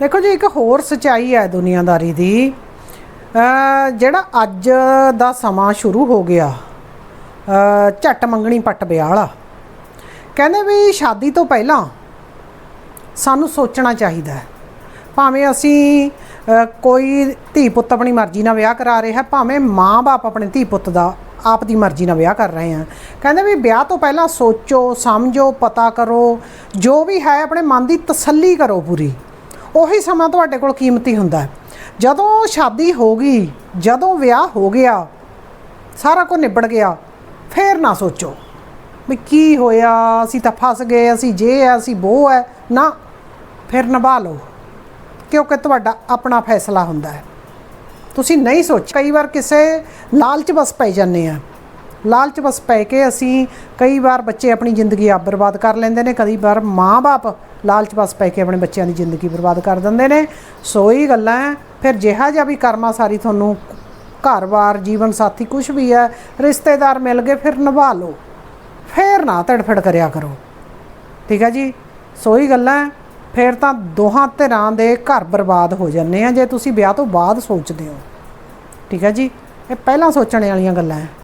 ਦੇਖੋ ਜੀ, ਇੱਕ ਹੋਰ ਸਚਾਈ ਹੈ ਦੁਨੀਆਦਾਰੀ ਦੀ। ਜਿਹੜਾ ਅੱਜ ਦਾ ਸਮਾਂ ਸ਼ੁਰੂ ਹੋ ਗਿਆ ਝੱਟ ਮੰਗਣੀ ਪੱਟ ਵਿਆਹ ਵਾਲਾ ਕਹਿੰਦੇ ਵੀ ਸ਼ਾਦੀ ਤੋਂ ਪਹਿਲਾਂ ਸਾਨੂੰ ਸੋਚਣਾ ਚਾਹੀਦਾ ਭਾਵੇਂ ਅਸੀਂ ਕੋਈ ਧੀ ਪੁੱਤ ਆਪਣੀ ਮਰਜ਼ੀ ਨਾਲ ਵਿਆਹ ਕਰਾ ਰਿਹਾ ਭਾਵੇਂ ਮਾਂ-ਬਾਪ ਆਪਣੇ ਧੀ ਪੁੱਤ ਦਾ ਆਪ ਦੀ ਮਰਜ਼ੀ ਨਾਲ ਵਿਆਹ ਕਰ ਰਹੇ ਆ ਕਹਿੰਦੇ ਵੀ ਵਿਆਹ ਤੋਂ ਪਹਿਲਾਂ ਸੋਚੋ, ਸਮਝੋ, ਪਤਾ ਕਰੋ, ਜੋ ਵੀ ਹੈ ਆਪਣੇ ਮਨ ਦੀ ਤਸੱਲੀ ਕਰੋ ਪੂਰੀ। ਉਹੀ ਸਮਾਂ ਤੁਹਾਡੇ ਕੋਲ ਕੀਮਤੀ ਹੁੰਦਾ ਹੈ। ਜਦੋਂ ਸ਼ਾਦੀ ਹੋ ਗਈ, ਜਦੋਂ ਵਿਆਹ ਹੋ ਗਿਆ, ਸਾਰਾ ਕੁਝ ਨਿਬੜ ਗਿਆ, ਫੇਰ ਨਾ ਸੋਚੋ ਵੀ ਕੀ ਹੋਇਆ, ਅਸੀਂ ਤਾਂ ਫਸ ਗਏ, ਅਸੀਂ ਜੇ ਹੈ, ਅਸੀਂ ਉਹ ਹੈ। ਨਾ, ਫਿਰ ਨਿਭਾ ਲਓ, ਕਿਉਂਕਿ ਤੁਹਾਡਾ ਆਪਣਾ ਫੈਸਲਾ ਹੁੰਦਾ ਹੈ। ਤੁਸੀਂ ਨਹੀਂ ਸੋਚ, ਕਈ ਵਾਰ ਕਿਸੇ ਲਾਲਚ ਬਸ ਪੈ ਜਾਂਦੇ ਆ। ਲਾਲਚ ਬਸ ਪੈ ਕੇ ਅਸੀਂ ਕਈ ਵਾਰ ਬੱਚੇ ਆਪਣੀ ਜ਼ਿੰਦਗੀ ਆਪ ਬਰਬਾਦ ਕਰ ਲੈਂਦੇ ਨੇ ਕਈ ਵਾਰ ਮਾਂ-ਬਾਪ ਲਾਲਚ ਬਸ ਪੈ ਕੇ ਆਪਣੇ ਬੱਚਿਆਂ ਦੀ ਜ਼ਿੰਦਗੀ ਬਰਬਾਦ ਕਰ ਦਿੰਦੇ ਨੇ। ਸੋ ਹੀ ਗੱਲਾਂ ਫਿਰ ਜਿਹਾ ਜਿਹਾ ਵੀ ਕਰਮਾ ਸਾਰੀ ਤੁਹਾਨੂੰ ਘਰ-ਬਾਰ ਜੀਵਨ ਸਾਥੀ ਕੁਝ ਵੀ ਹੈ ਰਿਸ਼ਤੇਦਾਰ ਮਿਲ ਗਏ, ਫਿਰ ਨਿਭਾ ਲਓ। ਫੇਰ ਨਾ ਤੜਫੜ ਕਰਿਆ ਕਰੋ। ਠੀਕ ਹੈ ਜੀ? ਸੋ ਹੀ ਗੱਲਾਂ ਹੈ। ਫਿਰ ਤਾਂ ਦੋਹਾਂ ਧਿਰਾਂ ਦੇ ਘਰ ਬਰਬਾਦ ਹੋ ਜਾਂਦੇ ਆ, ਜੇ ਤੁਸੀਂ ਵਿਆਹ ਤੋਂ ਬਾਅਦ ਸੋਚਦੇ ਹੋ। ਠੀਕ ਹੈ ਜੀ? ਇਹ ਪਹਿਲਾਂ ਸੋਚਣ ਵਾਲੀਆਂ ਗੱਲਾਂ ਹੈ